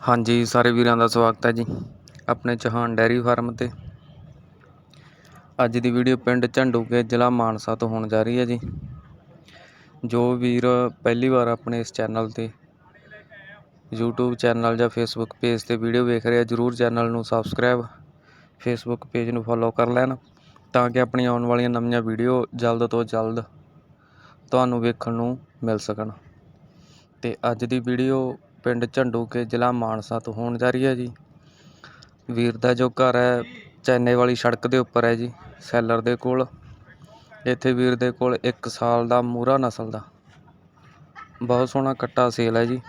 ਹਾਂਜੀ, ਸਾਰੇ ਵੀਰਾਂ ਦਾ ਸਵਾਗਤ ਹੈ ਜੀ ਆਪਣੇ ਚੌਹਾਨ ਡੈਰੀ ਫਾਰਮ ਤੇ। ਅੱਜ ਦੀ ਵੀਡੀਓ ਪਿੰਡ ਝੰਡੂਕੇ ਜ਼ਿਲ੍ਹਾ ਮਾਨਸਾ ਤੋਂ ਹੋਣ ਜਾ ਰਹੀ ਹੈ ਜੀ। ਜੋ ਵੀਰ ਪਹਿਲੀ ਵਾਰ ਆਪਣੇ ਇਸ ਚੈਨਲ ਤੇ YouTube ਚੈਨਲ ਜਾਂ Facebook ਪੇਜ ਤੇ ਵੀਡੀਓ ਵੇਖ ਰਿਹਾ ਜਰੂਰ ਚੈਨਲ ਨੂੰ ਸਬਸਕ੍ਰਾਈਬ Facebook ਪੇਜ ਨੂੰ ਫੋਲੋ ਕਰ ਲੈਣ ਤਾਂ ਕਿ ਆਪਣੀ ਆਉਣ ਵਾਲੀਆਂ ਨਵੀਆਂ ਵੀਡੀਓ ਜਲਦ ਤੋਂ ਜਲਦ ਤੁਹਾਨੂੰ ਵੇਖਣ ਨੂੰ ਮਿਲ ਸਕਣ। ਤੇ ਅੱਜ ਦੀ ਵੀਡੀਓ ਪਿੰਡ ਝੰਡੂਕੇ ਜ਼ਿਲ੍ਹਾ ਮਾਨਸਾ ਤੋਂ ਹੋਣ ਜਾ ਰਹੀ ਹੈ ਜੀ। ਵੀਰ ਦਾ ਜੋ ਘਰ ਹੈ, ਚੈਨੇ ਵਾਲੀ ਸੜਕ ਦੇ ਉੱਪਰ ਹੈ ਜੀ, ਸੈਲਰ ਦੇ ਕੋਲ। ਇੱਥੇ ਵੀਰ ਦੇ ਕੋਲ 1 ਸਾਲ ਦਾ ਮੂਰਾ ਨਸਲ ਦਾ। ਬਹੁਤ ਸੋਹਣਾ ਕੱਟਾ ਸੇਲ ਹੈ ਜੀ।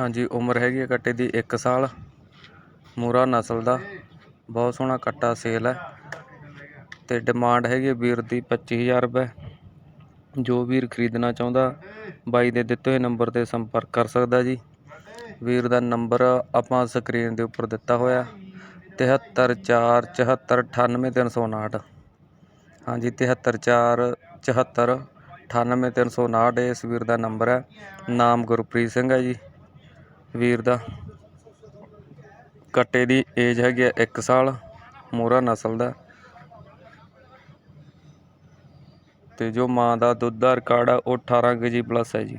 ਹਾਂਜੀ, ਉਮਰ ਹੈਗੀ ਹੈ ਕੱਟੇ ਦੀ 1 ਸਾਲ। ਮੂਰਾ ਨਸਲ ਦਾ। ਬਹੁਤ ਸੋਹਣਾ ਕੱਟਾ ਸੇਲ ਹੈ। ਤੇ ਡਿਮਾਂਡ ਹੈਗੀ ਹੈ ਵੀਰ ਦੀ 25000 ਰੁਪਏ। ਜੋ ਵੀਰ ਖਰੀਦਣਾ ਚਾਹੁੰਦਾ, ਬਾਈ ਦੇ ਦਿੱਤੇ ਹੋਏ ਨੰਬਰ ਤੇ ਸੰਪਰਕ ਕਰ ਸਕਦਾ ਜੀ। ਵੀਰ ਦਾ ਨੰਬਰ ਆਪਾਂ ਸਕਰੀਨ ਦੇ ਉੱਪਰ ਦਿੱਤਾ ਹੋਇਆ 7347498359 ਹਾਂਜੀ 7347498359 ਇਸ ਵੀਰ ਦਾ ਨੰਬਰ ਹੈ। ਨਾਮ ਗੁਰਪ੍ਰੀਤ ਸਿੰਘ ਹੈ ਜੀ। ਵੀਰ ਦਾ ਕੱਟੇ ਦੀ ਏਜ ਹੈਗੀ ਹੈ 1 ਸਾਲ, ਮੋਹਰਾ ਨਸਲ ਦਾ। ਤੇ ਜੋ ਮਾਂ ਦਾ ਦੁੱਧ ਦਾ ਰਿਕਾਰਡ ਆ, ਉਹ 18 ਕੇਜੀ ਪਲੱਸ ਹੈ ਜੀ।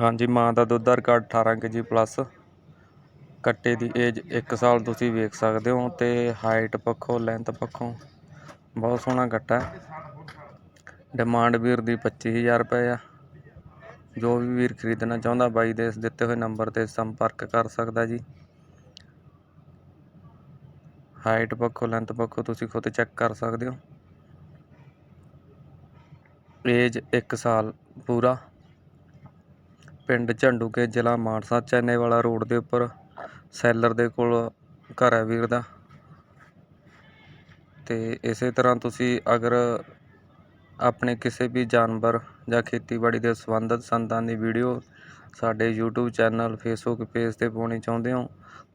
ਹਾਂਜੀ, ਮਾਂ ਦਾ ਦੁੱਧ ਦਾ ਰਿਕਾਰਡ 18 ਕੇਜੀ ਪਲੱਸ ਕੱਟੇ ਦੀ ਏਜ 1 ਸਾਲ ਤੁਸੀਂ ਵੇਖ ਸਕਦੇ ਹੋ ਤੇ ਹਾਈਟ ਪੱਖੋਂ ਲੈਂਥ ਪੱਖੋਂ ਬਹੁਤ ਸੋਹਣਾ ਕੱਟਾ। ਡਿਮਾਂਡ ਵੀਰ ਦੀ 25000 ਰੁਪਏ ਆ। ਜੋ ਵੀ ਵੀਰ ਖਰੀਦਣਾ ਚਾਹੁੰਦਾ, ਬਾਈ ਦੇ ਇਸ ਦਿੱਤੇ ਹੋਏ ਨੰਬਰ ਤੇ ਸੰਪਰਕ ਕਰ ਸਕਦਾ ਜੀ। ਹਾਈਟ ਪੱਖੋਂ ਲੈਂਥ ਪੱਖੋਂ ਤੁਸੀਂ ਖੁਦ ਚੈੱਕ ਕਰ ਸਕਦੇ ਹੋ। ਏਜ ਇੱਕ ਸਾਲ ਪੂਰਾ। ਪਿੰਡ ਝੰਡੂਕੇ ਜ਼ਿਲ੍ਹਾ ਮਾਨਸਾ ਚੈਨੇ ਵਾਲਾ ਰੋਡ ਦੇ ਉੱਪਰ ਸੈਲਰ ਦੇ ਕੋਲ ਘਰ ਹੈ ਵੀਰ ਦਾ। ਤੇ ਇਸੇ ਤਰ੍ਹਾਂ ਤੁਸੀਂ ਅਗਰ ਆਪਣੇ ਕਿਸੇ ਵੀ ਜਾਨਵਰ ਜਾਂ ਖੇਤੀਬਾੜੀ ਦੇ ਸੰਬੰਧਿਤ ਸੰਦਾਂ ਦੀ ਵੀਡੀਓ ਸਾਡੇ YouTube ਚੈਨਲ, Facebook ਪੇਜ ਤੇ ਪਾਉਣੀ ਚਾਹੁੰਦੇ ਹੋ,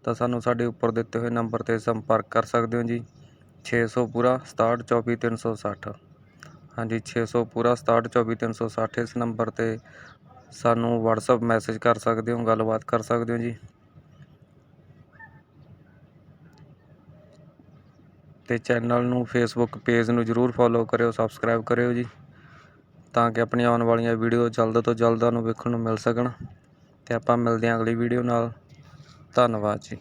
ਤਾਂ ਸਾਨੂੰ ਸਾਡੇ ਉੱਪਰ ਦਿੱਤੇ ਹੋਏ ਨੰਬਰ ਤੇ ਸੰਪਰਕ ਕਰ ਸਕਦੇ ਹੋ ਜੀ। 600 ਪੂਰਾ 6724 ਹਾਂਜੀ, ਛੇ ਸੌ ਪੂਰਾ 6724 ਇਸ ਨੰਬਰ ਤੇ ਸਾਨੂੰ ਵਟਸਐਪ ਮੈਸੇਜ ਕਰ ਸਕਦੇ ਹੋ, ਗੱਲਬਾਤ ਕਰ ਸਕਦੇ ਹੋ ਜੀ। ਤੇ ਚੈਨਲ ਨੂੰ ਫੇਸਬੁੱਕ ਪੇਜ ਨੂੰ ਜਰੂਰ ਫੋਲੋ ਕਰਿਓ ਸਬਸਕ੍ਰਾਈਬ ਕਰਿਓ ਜੀ, ਤਾਂ ਕਿ ਆਪਣੀਆਂ ਆਉਣ ਵਾਲੀਆਂ ਵੀਡੀਓ ਜਲਦ ਤੋਂ ਜਲਦ ਤੁਹਾਨੂੰ ਵੇਖਣ ਨੂੰ ਮਿਲ ਸਕਣ। ਤੇ ਆਪਾਂ ਮਿਲਦੇ ਹਾਂ ਅਗਲੀ ਵੀਡੀਓ ਨਾਲ। ਧੰਨਵਾਦ ਜੀ।